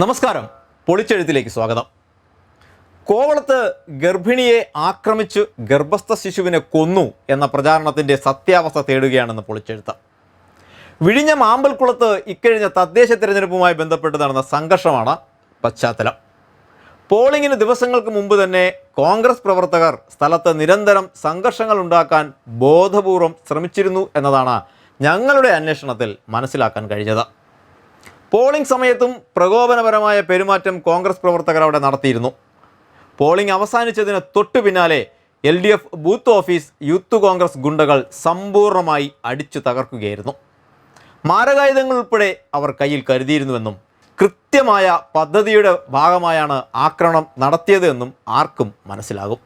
നമസ്കാരം. പൊളിച്ചെഴുത്തിലേക്ക് സ്വാഗതം. കോവളത്ത് ഗർഭിണിയെ ആക്രമിച്ചു ഗർഭസ്ഥ ശിശുവിനെ കൊന്നു എന്ന പ്രചാരണത്തിന്റെ സത്യാവസ്ഥ തേടുകയാണെന്ന് പൊളിച്ചെഴുത്ത്. വിഴിഞ്ഞ മാമ്പൽക്കുളത്ത് ഇക്കഴിഞ്ഞ തദ്ദേശ തിരഞ്ഞെടുപ്പുമായി ബന്ധപ്പെട്ട് നടന്ന സംഘർഷമാണ് പശ്ചാത്തലം. പോളിംഗിന് ദിവസങ്ങൾക്ക് മുമ്പ് തന്നെ കോൺഗ്രസ് പ്രവർത്തകർ സ്ഥലത്ത് നിരന്തരം സംഘർഷങ്ങൾ ഉണ്ടാക്കാൻ ബോധപൂർവം ശ്രമിച്ചിരുന്നു എന്നതാണ് ഞങ്ങളുടെ അന്വേഷണത്തിൽ മനസ്സിലാക്കാൻ കഴിഞ്ഞത്. പോളിംഗ് സമയത്തും പ്രകോപനപരമായ പെരുമാറ്റം കോൺഗ്രസ് പ്രവർത്തകർ അവിടെ നടത്തിയിരുന്നു. പോളിംഗ് അവസാനിച്ചതിന് തൊട്ടു പിന്നാലെ L D F booth office Youth Congress ഗുണ്ടകൾ സമ്പൂർണമായി അടിച്ചു തകർക്കുകയായിരുന്നു. മാരകായുധങ്ങൾ ഉൾപ്പെടെ അവർ കയ്യിൽ കരുതിയിരുന്നുവെന്നും കൃത്യമായ പദ്ധതിയുടെ ഭാഗമായാണ് ആക്രമണം നടത്തിയത് എന്നും ആർക്കും മനസ്സിലാകും.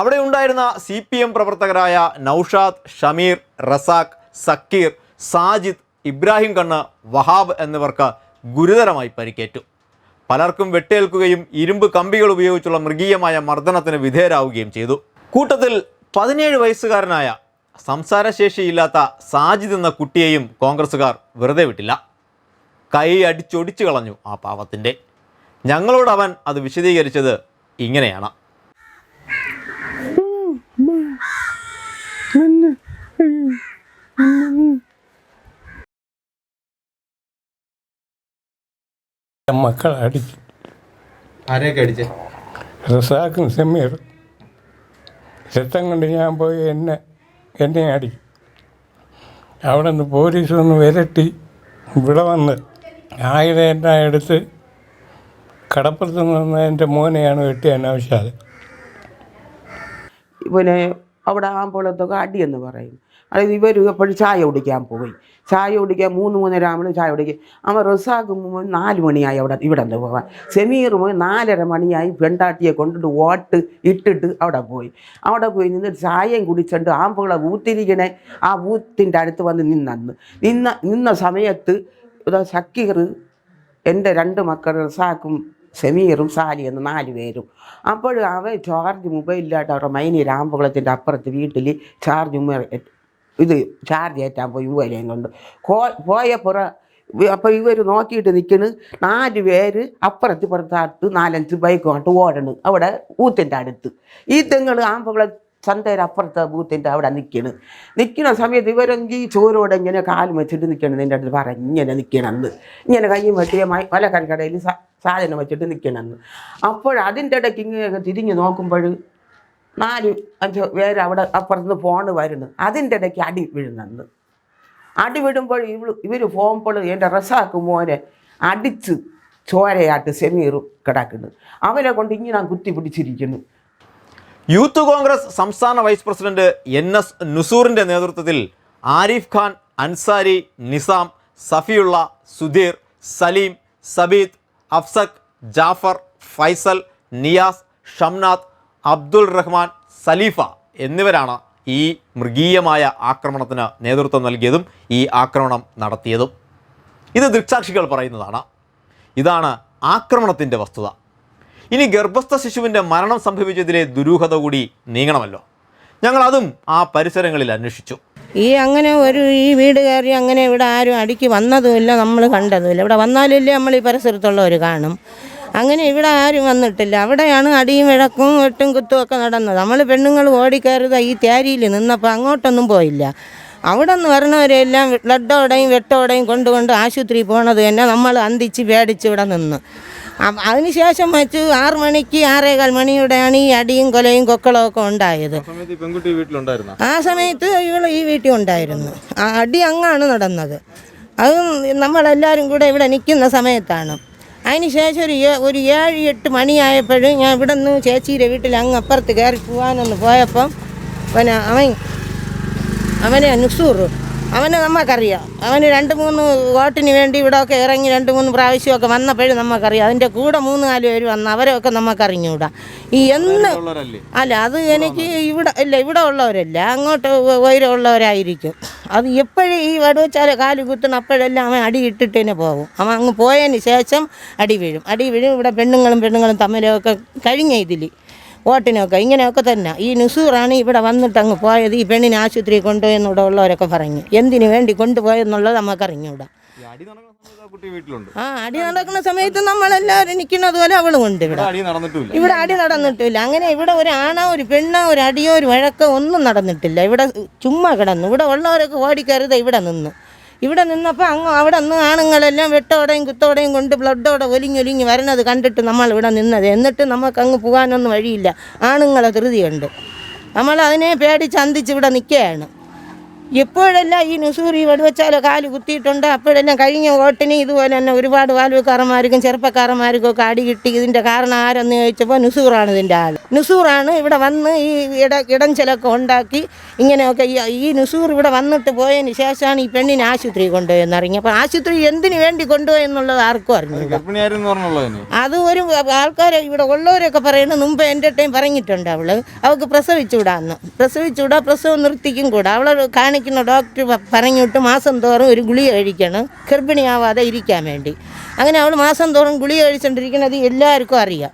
അവിടെ ഉണ്ടായിരുന്ന സി പി എം പ്രവർത്തകരായ നൌഷാദ് ഷമീർ റസാഖ് സക്കീർ സാജിദ് ഇബ്രാഹിം കണ്ണ വഹാബ് എന്നിവർക്ക് ഗുരുതരമായി പരിക്കേറ്റു. പലർക്കും വെട്ടേൽക്കുകയും ഇരുമ്പ് കമ്പികൾ ഉപയോഗിച്ചുള്ള മൃഗീയമായ മർദ്ദനത്തിന് വിധേയരാവുകയും ചെയ്തു. കൂട്ടത്തിൽ പതിനേഴ് വയസ്സുകാരനായ സംസാരശേഷിയില്ലാത്ത സാജിദ് എന്ന കുട്ടിയെയും കോൺഗ്രസ്സുകാർ വെറുതെ വിട്ടില്ല. കൈ അടിച്ചൊടിച്ചു കളഞ്ഞു ആ പാവത്തിന്റെ. ഞങ്ങളോട് അവൻ അത് വിശദീകരിച്ചത് ഇങ്ങനെയാണ്. മക്കളെ അടിച്ചു. ആരെയൊക്കെ അടിച്ചേ? റസാഖും രക്തം കൊണ്ട് ഞാൻ പോയി എന്നെ എന്നെ അടിച്ചു. അവിടെ നിന്ന് പോലീസ് ഒന്ന് വിരട്ടി ഇവിടെ വന്ന് ആയുധം എന്നെ എടുത്ത് കടപ്പുറത്ത് നിന്ന് എന്റെ മോനെയാണ് വെട്ടി അനാവശ്യം പിന്നെ അവിടെ ആകുമ്പോഴത്തൊക്കെ അടിയെന്ന് പറയും. അതായത് ഇവർ എപ്പോഴും ചായ കുടിക്കാൻ പോയി. ചായ കുടിക്കാൻ മൂന്ന് മൂന്നര ആകുമ്പോൾ ചായ കുടിക്കും. അവൻ റസാഖ് നാല് മണിയായി അവിടെ ഇവിടെ നിന്ന് പോകാൻ സെമീർ പോയി നാലര മണിയായി പെണ്ടാട്ടിയെ കൊണ്ടിട്ട് ഓട്ട് ഇട്ടിട്ട് അവിടെ പോയി. അവിടെ പോയി നിന്ന് ചായയും കുടിച്ചിട്ട് ആമ്പുകളെ ഊത്തിരിക്കണേ. ആ ഊത്തിന്റെ അടുത്ത് വന്ന് നിന്നന്ന് നിന്ന നിന്ന സമയത്ത് സക്കീർ എന്റെ രണ്ട് മക്കൾ റസാഖും സെമീറും സാലി എന്ന് നാല് പേരും. അപ്പോൾ അവൻ ചാർജ് മൊബൈലിലായിട്ട് അവരുടെ മൈനി രാമകുളത്തിന്റെ അപ്പുറത്ത് വീട്ടിൽ ചാർജ് ഇത് ചാർജ് ഏറ്റാൻ പോയി മൊബൈലേയും കൊണ്ട്. കോ പോയപ്പുറ അപ്പോൾ ഇവർ നോക്കിയിട്ട് നിൽക്കണ് നാല് പേര് അപ്പുറത്ത് പുറത്താട്ട് നാലഞ്ച് ബൈക്ക് കൊണ്ട് ഓടണ്. അവിടെ ഊത്തിന്റെ അടുത്ത്. ഈ തെങ്ങൾ ആമ്പകുളം ചന്തയുടെ അപ്പുറത്തെ ബൂത്തിന്റെ അവിടെ നിൽക്കണ് നിൽക്കുന്ന സമയത്ത് ഇവരെങ്കിൽ ചോരോടെ ഇങ്ങനെ കാലും വെച്ചിട്ട് നിൽക്കണം നിന്റെ അടുത്ത് പറ ഇങ്ങനെ നിൽക്കണമെന്ന് ഇങ്ങനെ കയ്യും വെട്ടിയ മലക്കറിക്കടയിൽ സാധനം വെച്ചിട്ട് നിൽക്കണമെന്ന് അപ്പോൾ അതിന്റെ ഇടയ്ക്ക് ഇങ്ങനെ തിരിഞ്ഞ് നോക്കുമ്പോൾ നാല് അഞ്ച് പേര് അവിടെ അപ്പുറത്ത് ഫോണ് വരുന്നു. അതിന്റെ ഇടയ്ക്ക് അടി വീഴുന്നെന്ന്. അടി വിടുമ്പോൾ ഇവൾ ഇവർ പോകുമ്പോൾ എന്റെ റസാക്ക് മോനെ അടിച്ച് ചോരയാട്ട് സെമീറും കിടക്കുന്നു. അവനെ കൊണ്ട് ഇങ്ങനെ കുത്തി പിടിച്ചിരിക്കുന്നു. യൂത്ത് കോൺഗ്രസ് സംസ്ഥാന വൈസ് പ്രസിഡന്റ് എൻ എസ് നുസൂറിന്റെ നേതൃത്വത്തിൽ ആരിഫ് ഖാൻ അൻസാരി നിസാം സഫിയുള്ള സുധീർ സലീം സബീദ് അഫ്സഖ് ജാഫർ ഫൈസൽ നിയാസ് ഷംനാഥ് അബ്ദുൾ റഹ്മാൻ സലീഫ എന്നിവരാണ് ഈ മൃഗീയമായ ആക്രമണത്തിന് നേതൃത്വം നൽകിയതും ഈ ആക്രമണം നടത്തിയതും. ഇത് ദൃക്സാക്ഷികൾ പറയുന്നതാണ്. ഇതാണ് ആക്രമണത്തിന്റെ വസ്തുത. ഇനി ഗർഭസ്ഥ ശിശുവിന്റെ മരണം സംഭവിച്ചതിലെ ദുരൂഹത കൂടി നീങ്ങണമല്ലോ. ഞങ്ങൾ അതും ആ പരിസരങ്ങളിൽ അന്വേഷിച്ചു. ഈ അങ്ങനെ ഒരു ഈ വീട് കയറി അങ്ങനെ ഇവിടെ ആരും അടിക്ക് വന്നതുമില്ല നമ്മൾ കണ്ടതുമില്ല. ഇവിടെ വന്നാലല്ലേ നമ്മൾ ഈ പരിസരത്തുള്ളവർ കാണും. അങ്ങനെ ഇവിടെ ആരും വന്നിട്ടില്ല. അവിടെയാണ് അടിയും വിഴക്കും വെട്ടും കുത്തും ഒക്കെ നടന്നത്. നമ്മൾ പെണ്ണുങ്ങൾ ഓടിക്കയറുക ഈ തേരിയിൽ നിന്നപ്പോൾ അങ്ങോട്ടൊന്നും പോയില്ല. അവിടെ നിന്ന് വരണവരെല്ലാം ബ്ലഡോടെയും വെട്ടോടെയും കൊണ്ടുകൊണ്ട് ആശുപത്രിയിൽ പോണത് തന്നെ നമ്മൾ അന്തിച്ച് പേടിച്ച് ഇവിടെ നിന്ന്. അതിനുശേഷം വെച്ച് ആറ് മണിക്ക് ആറേകാൽ മണിയുടെയാണ് ഈ അടിയും കൊലയും കൊക്കളും ഒക്കെ ഉണ്ടായത്. ആ സമയത്ത് ഇവൾ ഈ വീട്ടിൽ ഉണ്ടായിരുന്നു. ആ അടി അങ്ങാണ് നടന്നത്. അതും നമ്മളെല്ലാവരും കൂടെ ഇവിടെ നിൽക്കുന്ന സമയത്താണ്. അതിന് ശേഷം ഒരു ഒരു ഏഴ് എട്ട് മണിയായപ്പോഴും ഞാൻ ഇവിടെ നിന്ന് ചേച്ചിയുടെ വീട്ടിൽ അങ്ങ് അപ്പുറത്ത് കയറി പോകാനൊന്ന് പോയപ്പം പിന്നെ അവൻ അവനെ നുസൂർ അവനെ നമുക്കറിയാം അവന് രണ്ട് മൂന്ന് വോട്ടിന് വേണ്ടി ഇവിടെയൊക്കെ ഇറങ്ങി രണ്ട് മൂന്ന് പ്രാവശ്യമൊക്കെ വന്നപ്പോഴും നമുക്കറിയാം അതിന്റെ കൂടെ മൂന്ന് നാല് പേര് വന്ന് അവരെയൊക്കെ നമുക്കറിഞ്ഞൂടാ ഈ എന്ന് അല്ല അത് എനിക്ക് ഇവിടെ ഇല്ല ഇവിടെ ഉള്ളവരല്ല. അങ്ങോട്ട് ഉയരമുള്ളവരായിരിക്കും അത് എപ്പോഴും ഈ വടുവച്ചാൽ കാൽ കുത്തണം അപ്പോഴെല്ലാം അവൻ അടി ഇട്ടിട്ട് തന്നെ പോകും. അവൻ അങ്ങ് പോയതിന് ശേഷം അടി വീഴും. അടി വീഴും ഇവിടെ പെണ്ണുങ്ങളും പെണ്ണുങ്ങളും തമ്മിലൊക്കെ കഴിഞ്ഞ ഇതിൽ വോട്ടിനൊക്കെ ഇങ്ങനെയൊക്കെ തന്നെ. ഈ നുസൂറാണ് ഇവിടെ വന്നിട്ട് അങ്ങ് പോയത് ഈ പെണ്ണിനെ ആശുപത്രി കൊണ്ടുപോയെന്ന് ഇവിടെ ഉള്ളവരൊക്കെ പറഞ്ഞു. എന്തിനു വേണ്ടി കൊണ്ടുപോയെന്നുള്ളത് നമുക്കറിഞ്ഞൂടാ. ആ അടി നടക്കുന്ന സമയത്ത് നമ്മളെല്ലാവരും നിൽക്കുന്നത് പോലെ അവളും ഉണ്ട് ഇവിടെ. ഇവിടെ അടി നടന്നിട്ടില്ല. അങ്ങനെ ഇവിടെ ഒരു ആണോ ഒരു പെണ്ണോ ഒരു അടിയോ ഒരു വഴക്കോ ഒന്നും നടന്നിട്ടില്ല. ഇവിടെ ചുമ്മാ കിടന്നു. ഇവിടെ ഉള്ളവരൊക്കെ ഓടിക്കരുത് ഇവിടെ നിന്ന്. ഇവിടെ നിന്നപ്പോൾ അങ്ങ് അവിടെ നിന്ന് ആണുങ്ങളെല്ലാം വെട്ടോടെയും കുത്തോടെയും കൊണ്ട് ബ്ലഡോടെ ഒലിഞ്ഞൊലിഞ്ഞ് വരണത് കണ്ടിട്ട് നമ്മൾ ഇവിടെ നിന്നത്. എന്നിട്ട് നമുക്ക് അങ്ങ് പോകാനൊന്നും വഴിയില്ല. ആണുങ്ങളെ ധൃതിയുണ്ട്. നമ്മൾ അതിനെ പേടിച്ച് അന്തിച്ച് ഇവിടെ നിൽക്കുകയാണ്. എപ്പോഴെല്ലാം ഈ നുസൂർ ഈ വെടിവെച്ചാലോ കാൽ കുത്തിയിട്ടുണ്ട്? അപ്പോഴെല്ലാം കഴിഞ്ഞ വോട്ടിന് ഇതുപോലെ തന്നെ ഒരുപാട് വാൽവക്കാരന്മാർക്കും ചെറുപ്പക്കാരന്മാർക്കും ഒക്കെ അടി കിട്ടി. ഇതിന്റെ കാരണം ആരെന്ന് ചോദിച്ചപ്പോൾ നുസൂറാണ് ഇതിന്റെ ആൾ. നുസൂറാണ് ഇവിടെ വന്ന് ഈ ഇട ഇടഞ്ചലൊക്കെ ഉണ്ടാക്കി ഇങ്ങനെയൊക്കെ ഈ നുസൂർ ഇവിടെ വന്നിട്ട് പോയതിന് ശേഷമാണ് ഈ പെണ്ണിനെ ആശുപത്രി കൊണ്ടുപോയെന്ന് അറിഞ്ഞു അപ്പോൾ ആശുപത്രി എന്തിനു വേണ്ടി കൊണ്ടുപോയെന്നുള്ളത് ആർക്കും അറിഞ്ഞു ഗർഭിണിയായിരുന്നു പറഞ്ഞുള്ളതിന് അത് ഒരു ആൾക്കാരെ ഇവിടെ ഉള്ളവരൊക്കെ പറയുന്നത് മുമ്പ് എന്റെ ടൈം പറഞ്ഞിട്ടുണ്ട് അവൾ. അവൾക്ക് പ്രസവിച്ചുവിടാന്ന് പ്രസവിച്ചുവിടാ പ്രസവം നിർത്തിക്കും കൂടാ. അവളെ കാണിക്കുന്ന ഡോക്ടർ പറഞ്ഞിട്ട് മാസം തോറും ഒരു ഗുളിക കഴിക്കണം. ഗർഭിണിയാവാതെ ഇരിക്കാൻ വേണ്ടി. അങ്ങനെ അവൾ മാസം തോറും ഗുളിക കഴിച്ചുകൊണ്ടിരിക്കുന്നത് എല്ലാവർക്കും അറിയാം.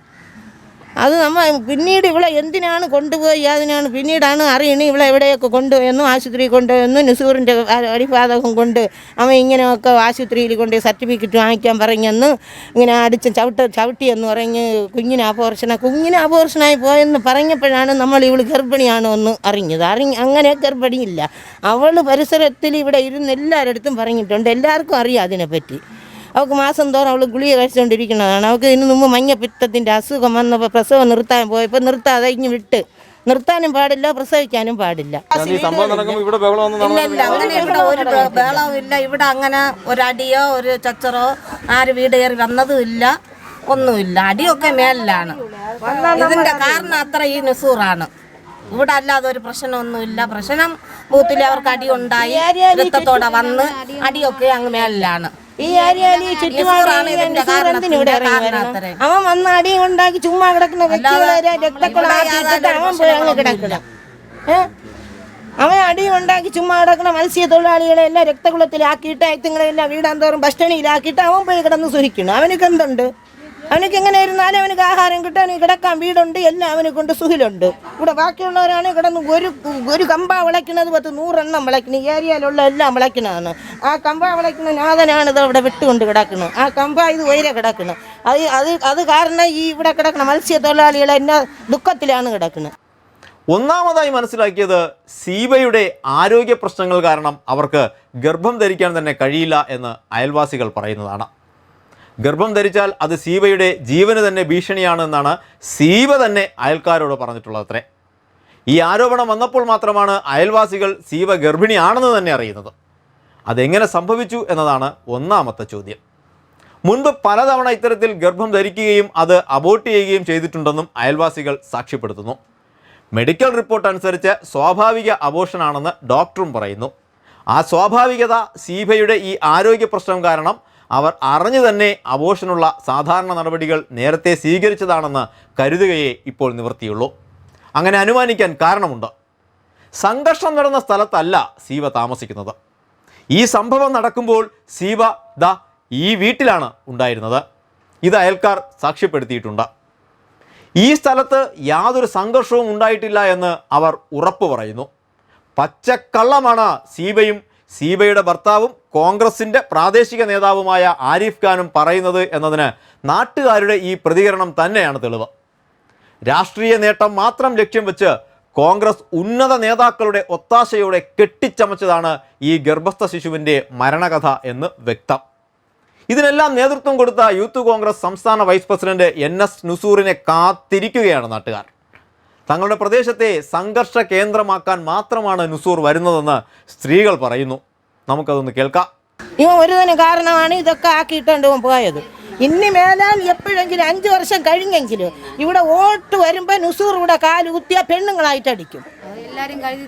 അത് നമ്മൾ പിന്നീട് ഇവളെ എന്തിനാണ് കൊണ്ടുപോയി അതിനാണ് പിന്നീടാണ് അറിയണത് ഇവളെ എവിടെയൊക്കെ കൊണ്ടുപോയെന്നു ആശുപത്രിയിൽ കൊണ്ടുപോയെന്നു നിസൂറിന്റെ അടിപാതകം കൊണ്ട് അവൻ ഇങ്ങനെയൊക്കെ ആശുപത്രിയിൽ കൊണ്ട് സർട്ടിഫിക്കറ്റ് വാങ്ങിക്കാൻ പറഞ്ഞെന്ന് ഇങ്ങനെ അടിച്ച് ചവിട്ട ചവിട്ടിയെന്ന് പറഞ്ഞ് കുഞ്ഞിന് അപോർഷന കുഞ്ഞിന് അപോർഷനായി പോയെന്ന് പറഞ്ഞപ്പോഴാണ് നമ്മൾ ഇവൾ ഗർഭിണിയാണോ എന്ന് അറിഞ്ഞത്. അറിഞ്ഞ് അങ്ങനെ ഗർഭിണിയില്ല. അവൾ പരിസരത്തിൽ ഇവിടെ ഇരുന്ന് എല്ലാവരുടെ അടുത്തും പറഞ്ഞിട്ടുണ്ട്. എല്ലാവർക്കും അറിയാം അതിനെപ്പറ്റി. അവൾക്ക് മാസം തോറും അവൾ ഗുളിക കഴിച്ചുകൊണ്ടിരിക്കുന്നതാണ് അവൾക്ക് ഇതിന് മുമ്പ് മഞ്ഞപ്പിത്തത്തിന്റെ അസുഖം വന്നപ്പോൾ പ്രസവം നിർത്താൻ പോയപ്പോൾ നിർത്താതെ ഇങ്ങ് വിട്ട്. നിർത്താനും പാടില്ല പ്രസവിക്കാനും പാടില്ല. ഇല്ല അങ്ങനെ ഇവിടെ ഒരു അടിയോ ബഹളവും ഇല്ല. ഇവിടെ അങ്ങനെ ഒരടിയോ ഒരു ചച്ചറോ ആര് വീട് കയറി വന്നതും ഇല്ല. ഒന്നുമില്ല. അടിയൊക്കെ മേലിലാണ്. ഇതിന്റെ കാരണം അത്ര ഈ നെസൂറാണ്. ഇവിടെ അല്ലാതെ ഒരു പ്രശ്നമൊന്നുമില്ല. പ്രശ്നം ബൂത്തിൽ അവർക്ക് അടി ഉണ്ടായി രക്തത്തോടെ വന്ന് അടിയൊക്കെ അങ്ങ് മേലിലാണ്. ഈ ഇവിടെ കാരണം വരണം അവൻ വന്ന് അടി ഉണ്ടാക്കി ചുമ്മാ കിടക്കുന്ന വ്യക്തികളെ അവൻ പോയി അങ്ങ് കിടക്കണം. അവൻ അടിയും ഉണ്ടാക്കി ചുമ്മാ കിടക്കുന്ന മത്സ്യത്തൊഴിലാളികളെ എല്ലാം രക്തകുളത്തിലാക്കിയിട്ട് അയത്തുങ്ങളെല്ലാം വീടാന്തോറും ഭക്ഷണിയിലാക്കിയിട്ട് അവൻ പോയി കിടന്ന് സുഹിക്കണം അവനക്ക് എന്തുണ്ട്? അവനക്ക് എങ്ങനെ ഇരുന്നാലും അവനക്ക് ആഹാരം കിട്ടും അവന് കിടക്കാൻ വീടുണ്ട് എല്ലാം അവനെ കൊണ്ട് സുഖിലുണ്ട്. ഇവിടെ ബാക്കിയുള്ളവരാണ് കിടന്ന് ഒരു ഒരു കമ്പ വിളയ്ക്കുന്നത് പത്ത് നൂറെണ്ണം വിളയ്ക്കണം ഏരിയയിലുള്ള എല്ലാം വിളയ്ക്കണതാണ് ആ കമ്പ വിളയ്ക്കുന്ന നാഥനാണ് ഇത് അവിടെ വിട്ടുകൊണ്ട് കിടക്കുന്നത് ആ കമ്പ ഇത് ഉയരെ കിടക്കുന്നത് അത് അത് അത് കാരണം ഈ ഇവിടെ കിടക്കുന്ന മത്സ്യത്തൊഴിലാളികളെ എന്നാ ദുഃഖത്തിലാണ് കിടക്കുന്നത്. ഒന്നാമതായി മനസ്സിലാക്കിയത് സീബയുടെ ആരോഗ്യ പ്രശ്നങ്ങൾ കാരണം അവർക്ക് ഗർഭം ധരിക്കാൻ തന്നെ കഴിയില്ല എന്ന് അയൽവാസികൾ പറയുന്നതാണ്. ഗർഭം ധരിച്ചാൽ അത് സീവയുടെ ജീവന് തന്നെ ഭീഷണിയാണെന്നാണ് സീവ തന്നെ അയൽക്കാരോട് പറഞ്ഞിട്ടുള്ളത് അത്രേ. ഈ ആരോപണം വന്നപ്പോൾ മാത്രമാണ് അയൽവാസികൾ സീബ ഗർഭിണിയാണെന്ന് തന്നെ അറിയുന്നത്. അതെങ്ങനെ സംഭവിച്ചു എന്നതാണ് ഒന്നാമത്തെ ചോദ്യം. മുൻപ് പലതവണ ഇത്തരത്തിൽ ഗർഭം ധരിക്കുകയും അത് അബോർട്ട് ചെയ്യുകയും ചെയ്തിട്ടുണ്ടെന്നും അയൽവാസികൾ സാക്ഷ്യപ്പെടുത്തുന്നു. മെഡിക്കൽ റിപ്പോർട്ട് അനുസരിച്ച് സ്വാഭാവിക അബോഷനാണെന്ന് ഡോക്ടറും പറയുന്നു. ആ സ്വാഭാവികത സീബയുടെ ഈ ആരോഗ്യ പ്രശ്നം കാരണം അവർ അറിഞ്ഞു തന്നെ അബോഷനുള്ള സാധാരണ നടപടികൾ നേരത്തെ സ്വീകരിച്ചതാണെന്ന് കരുതുകയേ ഇപ്പോൾ നിവൃത്തിയുള്ളൂ. അങ്ങനെ അനുമാനിക്കാൻ കാരണമുണ്ട്. സംഘർഷം നടന്ന സ്ഥലത്തല്ല സീവ താമസിക്കുന്നത്. ഈ സംഭവം നടക്കുമ്പോൾ സീവ ദ ഈ വീട്ടിലാണ് ഉണ്ടായിരുന്നത്. ഇത് അയൽക്കാർ സാക്ഷ്യപ്പെടുത്തിയിട്ടുണ്ട്. ഈ സ്ഥലത്ത് യാതൊരു സംഘർഷവും ഉണ്ടായിട്ടില്ല എന്ന് അവർ ഉറപ്പ് പറയുന്നു. പച്ചക്കള്ളമാണ് സീബയും സീബയുടെ ഭർത്താവും കോൺഗ്രസിന്റെ പ്രാദേശിക നേതാവുമായ ആരിഫ് ഖാനും പറയുന്നത് എന്നതിന് നാട്ടുകാരുടെ ഈ പ്രതികരണം തന്നെയാണ് തെളിവ്. രാഷ്ട്രീയ നേട്ടം മാത്രം ലക്ഷ്യം വെച്ച് കോൺഗ്രസ് ഉന്നത നേതാക്കളുടെ ഒത്താശയോടെ കെട്ടിച്ചമച്ചതാണ് ഈ ഗർഭസ്ഥ ശിശുവിന്റെ മരണകഥ എന്ന് വ്യക്തം. ഇതിനെല്ലാം നേതൃത്വം കൊടുത്ത യൂത്ത് കോൺഗ്രസ് സംസ്ഥാന വൈസ് പ്രസിഡന്റ് എൻ എസ് നുസൂറിനെ കാത്തിരിക്കുകയാണ് നാട്ടുകാർ. തങ്ങളുടെ പ്രദേശത്തെ സംഘർഷ കേന്ദ്രമാക്കാൻ മാത്രമാണ് നുസൂർ വരുന്നതെന്ന് സ്ത്രീകൾ പറയുന്നു. നമുക്കതൊന്ന് കേൾക്കാം. ഇവൻ തന്നെ കാരണമാണ് ഇതൊക്കെ ആക്കിയിട്ടുണ്ട് ഇവൻ പോയത്. ഇനി മേലാൽ എപ്പോഴെങ്കിലും അഞ്ചു വർഷം കഴിഞ്ഞെങ്കിലും ഇവിടെ വോട്ട് വരുമ്പോൾ നുസൂർ ഇവിടെ കാലുകുത്തിയ പെണ്ണുങ്ങളായിട്ട് അടിക്കും.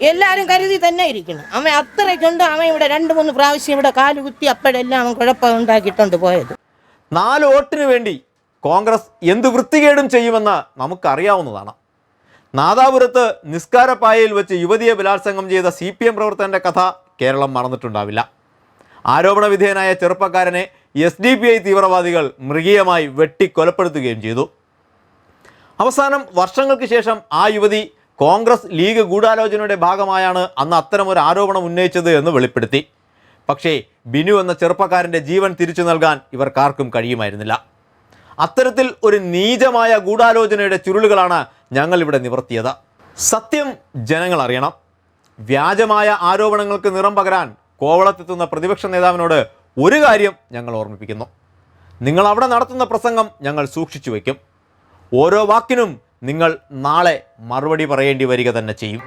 എല്ലാരും കരുതി തന്നെ ഇരിക്കണം. അവൻ അത്രയ്ക്കുണ്ട്. അവൻ ഇവിടെ രണ്ട് മൂന്ന് പ്രാവശ്യം ഇവിടെ കാൽ കുത്തി അപ്പോഴെല്ലാം അവൻ കുഴപ്പം ഉണ്ടാക്കിയിട്ടുണ്ട് പോയത്. നാല് വോട്ടിന് വേണ്ടി കോൺഗ്രസ് എന്ത് വൃത്തികേടും ചെയ്യുമെന്ന് നമുക്കറിയാവുന്നതാണ്. നാദാപുരത്ത് നിസ്കാരപ്പായയിൽ വെച്ച് യുവതിയെ ബലാത്സംഗം ചെയ്ത സി പി എം പ്രവർത്തകന്റെ കഥ കേരളം മറന്നിട്ടുണ്ടാവില്ല. ആരോപണ വിധേയനായ ചെറുപ്പക്കാരനെ എസ് ഡി പി ഐ തീവ്രവാദികൾ മൃഗീയമായി വെട്ടിക്കൊലപ്പെടുത്തുകയും ചെയ്തു. അവസാനം വർഷങ്ങൾക്ക് ശേഷം ആ യുവതി കോൺഗ്രസ് ലീഗ് ഗൂഢാലോചനയുടെ ഭാഗമായാണ് അന്ന് അത്തരമൊരു ആരോപണം ഉന്നയിച്ചത് എന്ന് വെളിപ്പെടുത്തി. പക്ഷേ ബിനു എന്ന ചെറുപ്പക്കാരന്റെ ജീവൻ തിരിച്ചു നൽകാൻ ഇവർക്കാർക്കും കഴിയുമായിരുന്നില്ല. അത്തരത്തിൽ ഒരു നീചമായ ഗൂഢാലോചനയുടെ ചുരുളുകളാണ് ഞങ്ങൾ ഇവിടെ നിവർത്തിയത്. സത്യം ജനങ്ങൾ അറിയണം. വ്യാജമായ ആരോപണങ്ങൾക്ക് നിറം പകരാൻ കോവളത്തെത്തുന്ന പ്രതിപക്ഷ നേതാവിനോട് ഒരു കാര്യം ഞങ്ങൾ ഓർമ്മിപ്പിക്കുന്നു. നിങ്ങൾ അവിടെ നടത്തുന്ന പ്രസംഗം ഞങ്ങൾ സൂക്ഷിച്ചു വയ്ക്കും. ഓരോ വാക്കിനും നിങ്ങൾ നാളെ മറുപടി പറയേണ്ടി വരിക തന്നെ ചെയ്യും.